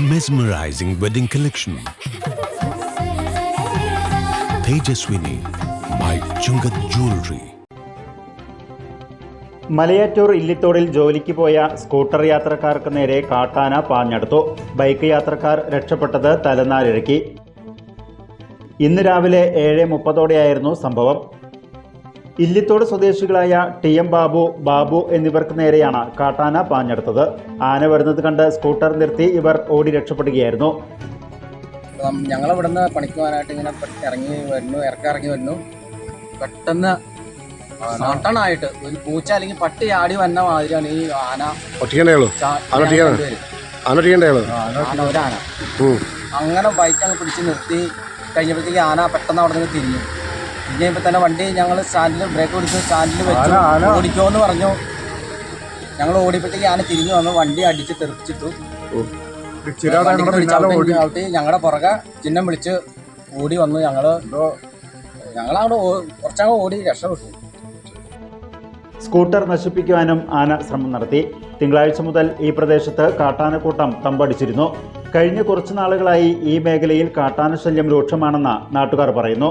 mesmerizing wedding collection. Tejaswini by Chungat Jewelry. Malayattoor ഇല്ലിത്തോടിൽ ജോലിക്ക് പോയ scooter യാത്രക്കാർക്ക് നേരെ കാട്ടാന പാഞ്ഞെടുത്തു ബൈക്ക് യാത്രക്കാർ രക്ഷപ്പെട്ടത് തലനാരിഴക്കി ഇന്ന് രാവിലെ ഏഴ് മുപ്പതോടെയായിരുന്നു സംഭവം ഇല്ലിത്തോട് സ്വദേശികളായ ടി എം ബാബു ബാബു എന്നിവർക്ക് നേരെയാണ് കാട്ടാന പാഞ്ഞെടുത്തത്. ആന വരുന്നത് കണ്ട് സ്കൂട്ടർ നിർത്തി ഇവർ ഓടി രക്ഷപ്പെടുകയായിരുന്നു. ഞങ്ങൾ ഇവിടുന്ന് പണിക്ക് പോകാനായിട്ട് ഇങ്ങനെ ഇറങ്ങി വരുന്നു ഇറക്കിറങ്ങി വരുന്നു. പെട്ടെന്ന് നാട്ടണായിട്ട് ഒരു പൂച്ച അല്ലെങ്കിൽ പട്ടി ആടി വന്ന മാതിരിയാണ് ഈ ആന ഒരാന. അങ്ങനെ ബൈക്ക് അങ്ങ് പിടിച്ച് നിർത്തി. കഴിഞ്ഞപ്പോഴത്തേക്ക് ആന പെട്ടെന്ന് അവിടെ നിന്ന് തിരിഞ്ഞു. കഴിയുമ്പോൾ തന്നെ വണ്ടി ഞങ്ങൾ സ്റ്റാൻഡിൽ ബ്രേക്ക് പിടിച്ച് സ്റ്റാൻഡിൽ വെച്ചു. ഓടിക്കോ എന്ന് പറഞ്ഞു. ഞങ്ങൾ ഓടിയപ്പോഴത്തേക്ക് ആന തിരിഞ്ഞു വന്നു. വണ്ടി അടിച്ച് തെറിപ്പിച്ചിട്ടു അവിടെ ഞങ്ങളുടെ പുറകെ ചിഹ്നം വിളിച്ച് ഓടി വന്നു ഞങ്ങൾ ഞങ്ങളവിടെ കുറച്ചങ്ങ് ഓടി രക്ഷപ്പെട്ടു. സ്കൂട്ടർ നശിപ്പിക്കുവാനും ആന ശ്രമം നടത്തി. തിങ്കളാഴ്ച മുതൽ ഈ പ്രദേശത്ത് കാട്ടാനക്കൂട്ടം തമ്പടിച്ചിരുന്നു. കഴിഞ്ഞ കുറച്ചു നാളുകളായി ഈ മേഖലയിൽ കാട്ടാനശല്യം രൂക്ഷമാണെന്ന് നാട്ടുകാർ പറയുന്നു.